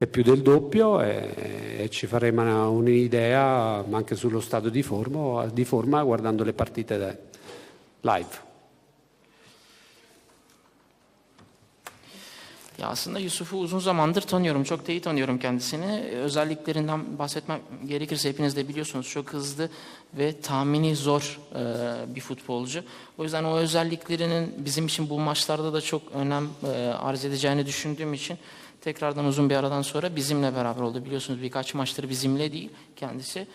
è più del doppio e, e ci faremo una- un'idea anche sullo stato di forma, di forma guardando le partite live. Ya aslında Yusuf'u uzun zamandır tanıyorum. Çok da iyi tanıyorum kendisini. Özelliklerinden bahsetmem gerekirse hepiniz de biliyorsunuz çok hızlı ve tahmini zor e, bir futbolcu. O yüzden o özelliklerinin bizim için bu maçlarda da çok önem e, arz edeceğini düşündüğüm için tekrardan uzun bir aradan sonra bizimle beraber oldu. Biliyorsunuz birkaç maçtır bizimle değil kendisi.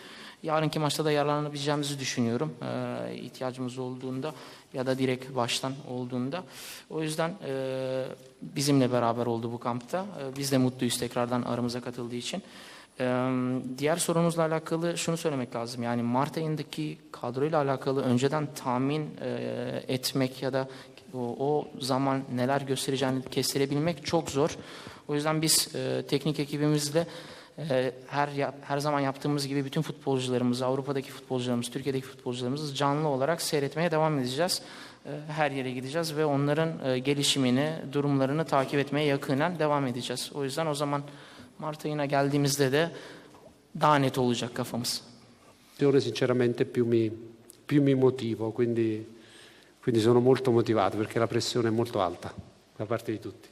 Yarınki maçta da yararlanabileceğimizi düşünüyorum. Ee, ihtiyacımız olduğunda ya da direkt baştan olduğunda. O yüzden e, bizimle beraber oldu bu kampta. Biz de mutluyuz tekrardan aramıza katıldığı için. Diğer sorunuzla alakalı şunu söylemek lazım. Yani Mart ayındaki kadroyla alakalı önceden tahmin e, etmek ya da o, zaman neler göstereceğini kestirebilmek çok zor. O yüzden biz e, teknik ekibimizle her yap- her zaman yaptığımız gibi bütün futbolcularımızı, Avrupa'daki futbolcularımız, Türkiye'deki futbolcularımızı canlı olarak seyretmeye devam edeceğiz. Ee, Her yere gideceğiz ve onların e, gelişimini, durumlarını takip etmeye yakinen devam edeceğiz. O yüzden o zaman Mart ayına geldiğimizde de daha net olacak kafamız. Io sinceramente più mi, più mi motivo, quindi, quindi sono molto motivato perché la pressione è molto alta da parte di tutti.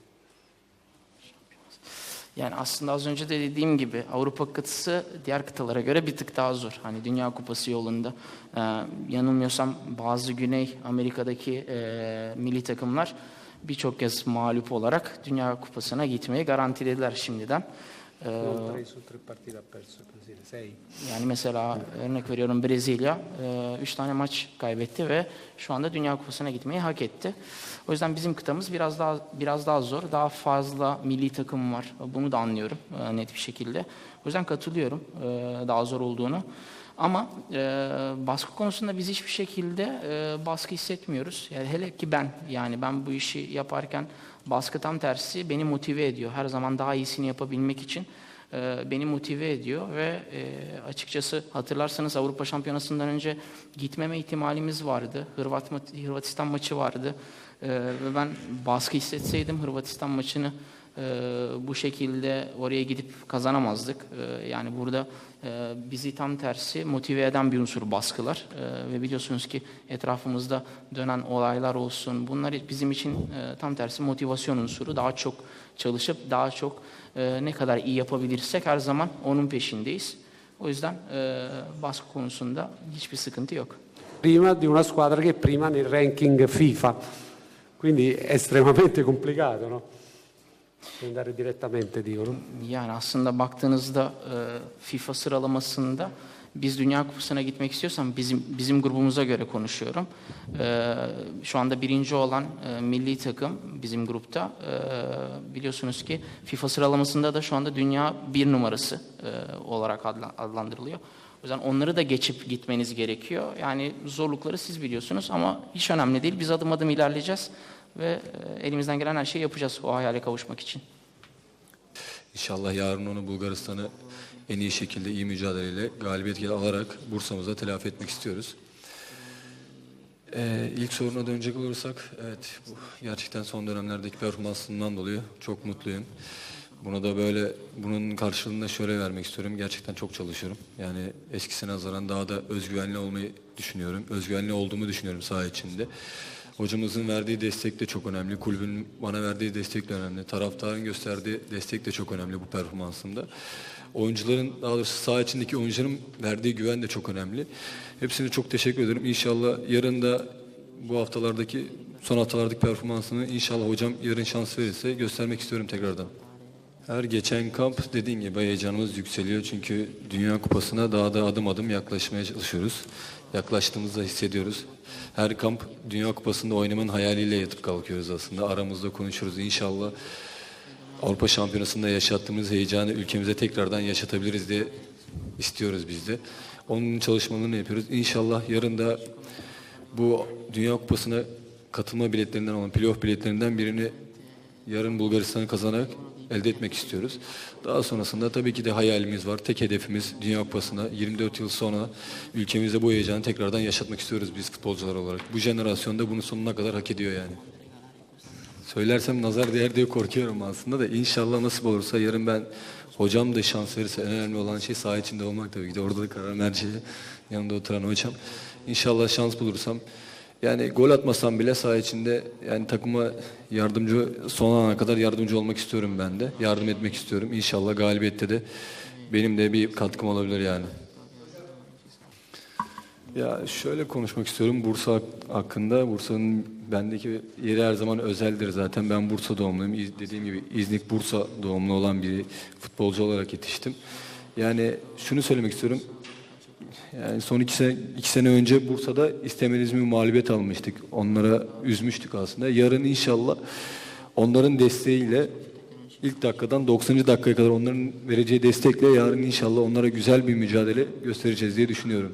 Yani aslında az önce de dediğim gibi Avrupa kıtası diğer kıtalara göre bir tık daha zor. Hani Dünya Kupası yolunda. Ee, yanılmıyorsam bazı Güney Amerika'daki e, milli takımlar birçok kez mağlup olarak Dünya Kupası'na gitmeyi garantilediler şimdiden. Yani mesela örnek veriyorum Brezilya 3 tane maç kaybetti ve şu anda Dünya Kupası'na gitmeyi hak etti. O yüzden bizim kıtamız biraz daha biraz daha zor. Daha fazla milli takım var. Bunu da anlıyorum net bir şekilde. O yüzden katılıyorum daha zor olduğunu. Ama e, baskı konusunda biz hiçbir şekilde e, baskı hissetmiyoruz. Yani hele ki ben yani ben bu işi yaparken baskı tam tersi beni motive ediyor. Her zaman daha iyisini yapabilmek için e, beni motive ediyor ve e, açıkçası hatırlarsanız Avrupa Şampiyonası'ndan önce gitmeme ihtimalimiz vardı. Hırvat Hırvatistan maçı vardı. E, ve ben baskı hissetseydim Hırvatistan maçını e, bu şekilde oraya gidip kazanamazdık. E, yani burada e, bizi tam tersi motive eden bir unsur baskılar. E, ve biliyorsunuz ki etrafımızda dönen olaylar olsun bunlar bizim için e, tam tersi motivasyon unsuru. Daha çok çalışıp daha çok e, ne kadar iyi yapabilirsek her zaman onun peşindeyiz. O yüzden baskı konusunda hiçbir sıkıntı yok. Prima di una squadra che prima nel ranking FIFA, quindi estremamente complicato, no? Dicono. Yani aslında baktığınızda e, FIFA sıralamasında biz Dünya Kupası'na gitmek istiyorsam bizim bizim grubumuza göre konuşuyorum. E, şu anda birinci olan e, milli takım bizim grupta e, biliyorsunuz ki FIFA sıralamasında da şu anda dünya bir numarası olarak adla- adlandırılıyor. O yüzden onları da geçip gitmeniz gerekiyor. Yani zorlukları siz biliyorsunuz ama hiç önemli değil. Biz adım adım ilerleyeceğiz ve e, elimizden gelen her şeyi yapacağız o hayale kavuşmak için. İnşallah yarın onu Bulgaristan'ı en iyi şekilde iyi mücadeleyle galibiyet alarak Bursa'mıza telafi etmek istiyoruz. Ee, ilk soruna dönecek olursak evet bu gerçekten son dönemlerdeki performansından dolayı çok mutluyum. Buna da böyle bunun karşılığında şöyle vermek istiyorum. Gerçekten çok çalışıyorum. Yani eskisine nazaran daha da özgüvenli olmayı düşünüyorum. Özgüvenli olduğumu düşünüyorum saha içinde. Hocamızın verdiği destek de çok önemli. Kulübün bana verdiği destek de önemli. Taraftarın gösterdiği destek de çok önemli bu performansımda. Oyuncuların, daha doğrusu saha içindeki oyuncuların verdiği güven de çok önemli. Hepsine çok teşekkür ederim. İnşallah yarın da bu haftalardaki, son haftalardaki performansını inşallah hocam yarın şans verirse göstermek istiyorum tekrardan. Her geçen kamp dediğim gibi heyecanımız yükseliyor çünkü Dünya Kupası'na daha da adım adım yaklaşmaya çalışıyoruz. Yaklaştığımızda hissediyoruz. Her kamp Dünya Kupası'nda oynamanın hayaliyle yatıp kalkıyoruz aslında. Aramızda konuşuruz. İnşallah Avrupa Şampiyonası'nda yaşattığımız heyecanı ülkemize tekrardan yaşatabiliriz diye istiyoruz biz de. Onun çalışmalarını yapıyoruz. İnşallah yarın da bu Dünya Kupası'na katılma biletlerinden olan playoff biletlerinden birini yarın Bulgaristan'ı kazanarak elde etmek istiyoruz. Daha sonrasında tabii ki de hayalimiz var. Tek hedefimiz Dünya Kupası'na 24 yıl sonra ülkemizde bu heyecanı tekrardan yaşatmak istiyoruz biz futbolcular olarak. Bu jenerasyonda bunu sonuna kadar hak ediyor yani. Söylersem nazar değer diye korkuyorum aslında da inşallah nasip olursa yarın ben hocam da şans verirse en önemli olan şey saha içinde olmak tabii ki de. Orada da karar merceği yanında oturan hocam. İnşallah şans bulursam yani gol atmasam bile saha içinde yani takıma yardımcı son ana kadar yardımcı olmak istiyorum ben de. Yardım etmek istiyorum. İnşallah galibiyette de benim de bir katkım olabilir yani. Ya şöyle konuşmak istiyorum Bursa hak- hakkında. Bursa'nın bendeki yeri her zaman özeldir zaten. Ben Bursa doğumluyum. Dediğim gibi İznik Bursa doğumlu olan bir futbolcu olarak yetiştim. Yani şunu söylemek istiyorum. Yani son iki sene, iki sene önce Bursa'da istemediğimiz bir mağlubiyet almıştık. Onlara üzmüştük aslında. Yarın inşallah onların desteğiyle ilk dakikadan 90. dakikaya kadar onların vereceği destekle yarın inşallah onlara güzel bir mücadele göstereceğiz diye düşünüyorum.